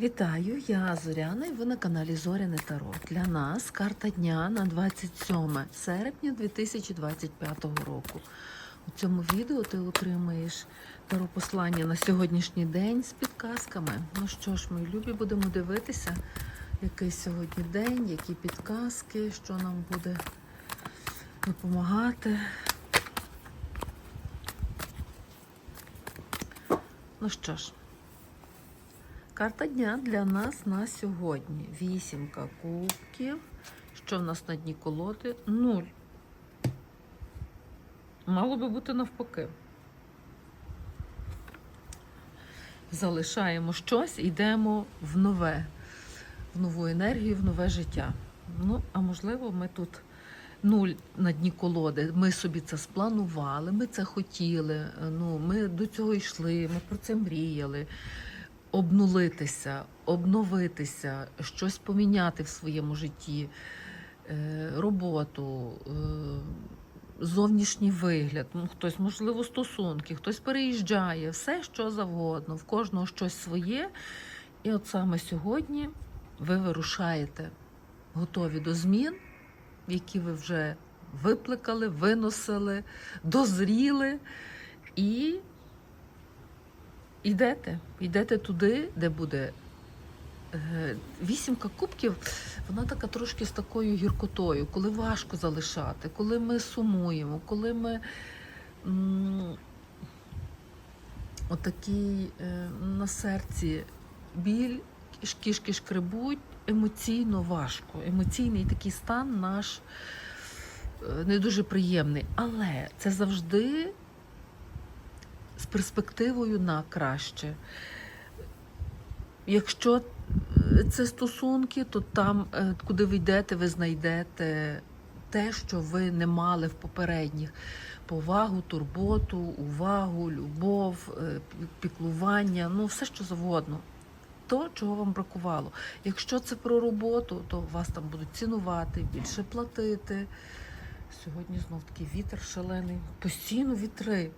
Вітаю, я Зоряна і ви на каналі Зоряне Таро. Для нас карта дня на 27 серпня 2025 року. У цьому відео ти отримаєш таро послання на сьогоднішній день з підказками. Ну що ж, мої любі, будемо дивитися, який сьогодні день, які підказки, що нам буде допомагати. Ну що ж. Карта дня для нас на сьогодні. Вісімка кубків. Що в нас на дні колоди? Нуль. Мало би бути навпаки. Залишаємо щось, йдемо в нове, в нову енергію, в нове життя. Ну, а можливо, ми тут нуль на дні колоди. Ми собі це спланували, ми це хотіли. Ну, ми до цього йшли, ми про це мріяли обнулитися, обновитися, щось поміняти в своєму житті, е, роботу, е, зовнішній вигляд, ну, хтось, можливо, стосунки, хтось переїжджає, все що завгодно, в кожного щось своє. І от саме сьогодні ви вирушаєте, готові до змін, які ви вже випликали, виносили, дозріли. І Йдете, йдете туди, де буде е, вісімка кубків, вона така трошки з такою гіркотою, коли важко залишати, коли ми сумуємо, коли ми отакий е, на серці біль, кішки шкребуть, емоційно важко. Емоційний такий стан наш е, не дуже приємний. Але це завжди перспективою на краще. Якщо е, це стосунки, то там, е, куди ви йдете, ви знайдете те, що ви не мали в попередніх: повагу, турботу, увагу, любов, е, піклування, ну все що завгодно. То, чого вам бракувало. Якщо це про роботу, то вас там будуть цінувати, більше платити. Сьогодні знов такий вітер шалений. Постійно вітри.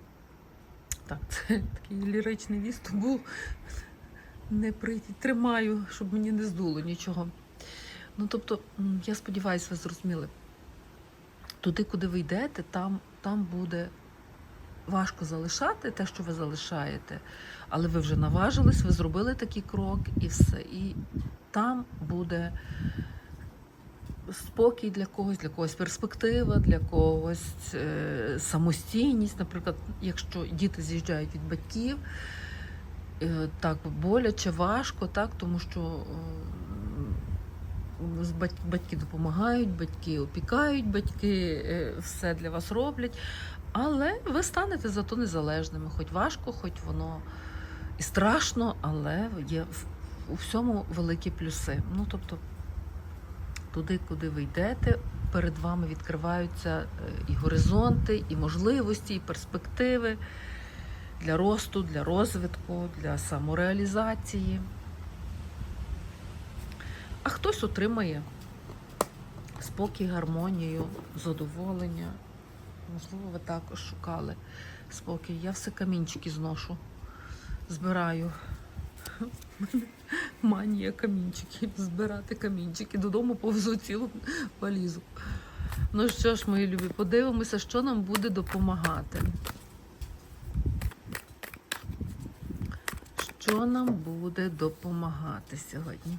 Так, це такий ліричний вісток був. Не прийти. Тримаю, щоб мені не здуло нічого. Ну, тобто, я сподіваюся, ви зрозуміли. Туди, куди ви йдете, там, там буде важко залишати те, що ви залишаєте. Але ви вже наважились, ви зробили такий крок і все. І там буде спокій для когось, для когось перспектива, для когось е, самостійність. Наприклад, якщо діти з'їжджають від батьків, е, так боляче, важко, так, тому що е, батьки допомагають, батьки опікають, батьки все для вас роблять. Але ви станете зато незалежними, хоч важко, хоч воно і страшно, але є в- всьому великі плюси. Ну, тобто, туди, куди ви йдете, перед вами відкриваються е, і горизонти, і можливості, і перспективи для росту, для розвитку, для самореалізації. А хтось отримає спокій, гармонію, задоволення. Можливо, ви також шукали спокій. Я все камінчики зношу, збираю. Манія камінчиків, збирати камінчики. Додому повезу цілу валізу. Ну що ж, мої любі, подивимося, що нам буде допомагати. Що нам буде допомагати сьогодні?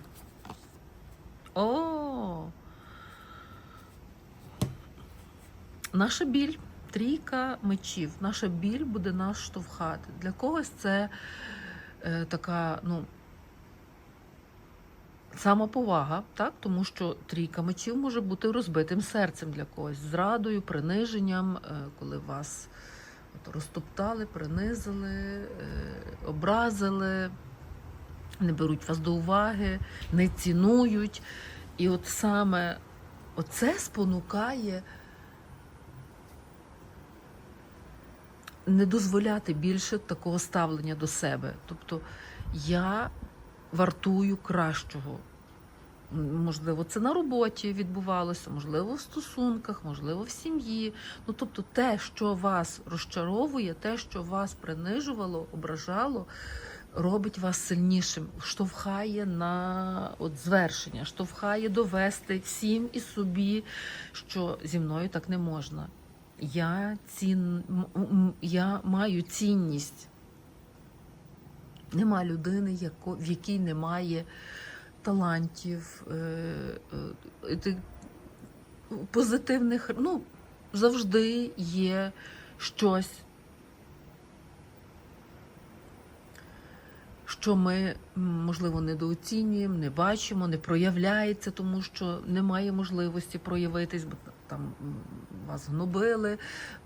О! Наша біль, трійка мечів, наша біль буде нас штовхати. Для когось це е, така, ну, самоповага, так? тому що трійка мечів може бути розбитим серцем для когось, зрадою, приниженням, е, коли вас от, розтоптали, принизили, е, образили, не беруть вас до уваги, не цінують. І от саме оце спонукає не дозволяти більше такого ставлення до себе. Тобто я вартую кращого. Можливо, це на роботі відбувалося, можливо, в стосунках, можливо, в сім'ї. Ну, тобто, те, що вас розчаровує, те, що вас принижувало, ображало, робить вас сильнішим, штовхає на от звершення, штовхає довести всім і собі, що зі мною так не можна. Я, цін... я маю цінність. Нема людини, яко... в якій немає талантів, е... е, позитивних. Ну, завжди є щось. що ми, можливо, недооцінюємо, не бачимо, не проявляється, тому що немає можливості проявитись, там вас гнобили,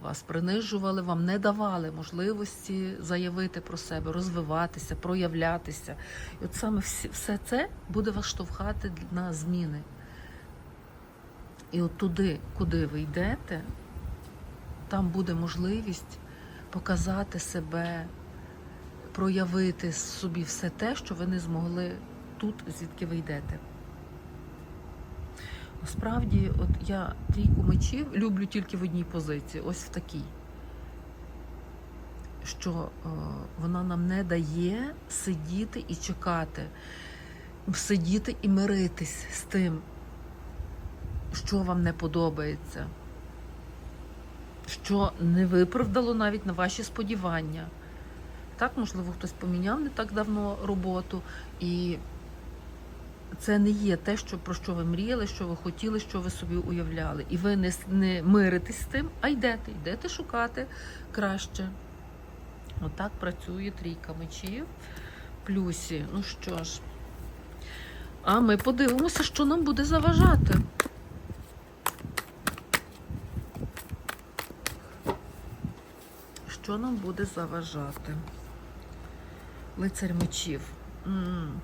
вас принижували, вам не давали можливості заявити про себе, розвиватися, проявлятися. І от саме все це буде вас штовхати на зміни. І от туди, куди ви йдете, там буде можливість показати себе проявити собі все те, що ви не змогли тут, звідки ви йдете. Насправді, от я трійку мечів люблю тільки в одній позиції, ось в такій. Що е, вона нам не дає сидіти і чекати, сидіти і миритись з тим, що вам не подобається, що не виправдало навіть на ваші сподівання. Так, можливо, хтось поміняв не так давно роботу, і це не є те, що, про що ви мріяли, що ви хотіли, що ви собі уявляли. І ви не, не миритесь з тим, а йдете, йдете шукати краще. Отак працює трійка мечів. Плюсі. Ну що ж. А ми подивимося, що нам буде заважати. Що нам буде заважати? Лицар мечів. М.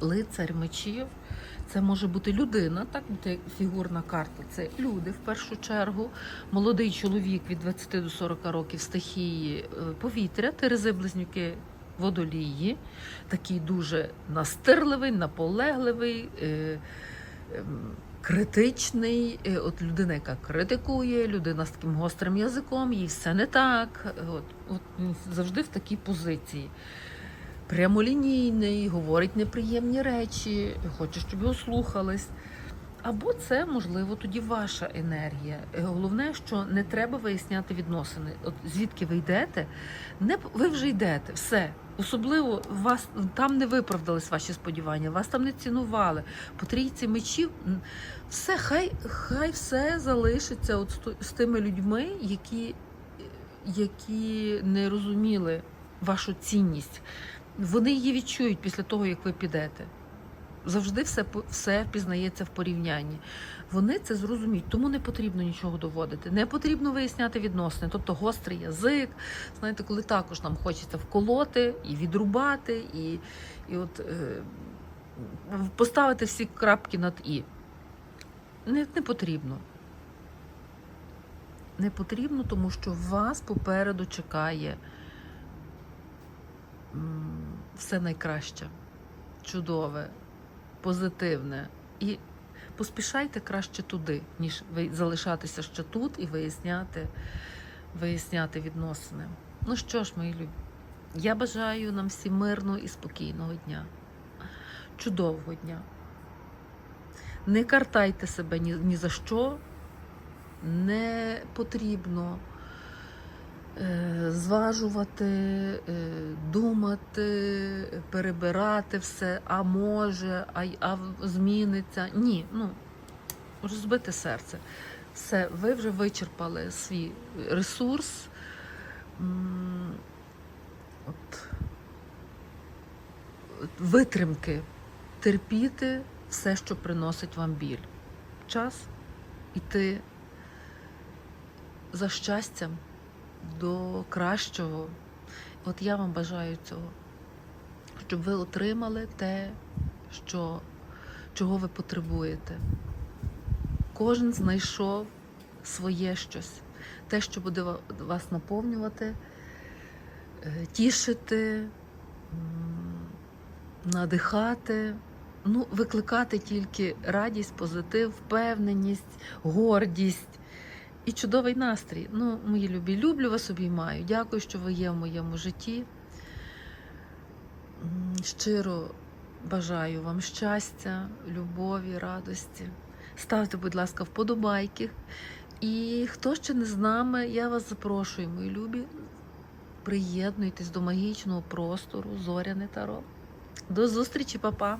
Лицар мечів. Це може бути людина, так фігурна карта. Це люди в першу чергу. Молодий чоловік від 20 до 40 років стихії е, повітря, терези близнюки водолії, такий дуже настирливий, наполегливий. е, ем, Критичний, е, от людина, яка критикує, людина з таким гострим язиком, їй все не так. От, от завжди в такій позиції. Прямолінійний, говорить неприємні речі, хоче, щоб його слухались. Або це, можливо, тоді ваша енергія. Е, Головне, що не треба виясняти відносини. От звідки ви йдете, не ви вже йдете, все. Особливо вас там не виправдались ваші сподівання, вас там не цінували. По трійці мечів все, хай, хай все залишиться от з тими людьми, які, які не розуміли вашу цінність. Вони її відчують після того, як ви підете. Завжди все, все пізнається в порівнянні. Вони це зрозуміють, тому не потрібно нічого доводити. Не потрібно виясняти відносини, тобто гострий язик. Знаєте, коли також нам хочеться вколоти і відрубати, і, і от е, поставити всі крапки над і. Не, не потрібно. Не потрібно, тому що вас попереду чекає все найкраще, чудове, позитивне. І поспішайте краще туди, ніж залишатися ще тут і виясняти, виясняти відносини. Ну що ж, мої любі, я бажаю нам всім мирного і спокійного дня, чудового дня. Не картайте себе ні, ні за що, не потрібно зважувати, е, думати, перебирати все, а може, а, а зміниться. Ні, ну розбите серце. Все, ви вже вичерпали свій ресурс. От витримки, терпіти все, що приносить вам біль. Час іти за щастям до кращого. От я вам бажаю цього, щоб ви отримали те, що, чого ви потребуєте. Кожен знайшов своє щось, те, що буде вас наповнювати, е, тішити, надихати. Ну, викликати тільки радість, позитив, впевненість, гордість і чудовий настрій. Ну, мої любі, люблю вас обіймаю. Дякую, що ви є в моєму житті. Щиро бажаю вам щастя, любові, радості. Ставте, будь ласка, вподобайки. І хто ще не з нами, я вас запрошую, мої любі. Приєднуйтесь до магічного простору Зоряне Таро. До зустрічі, папа!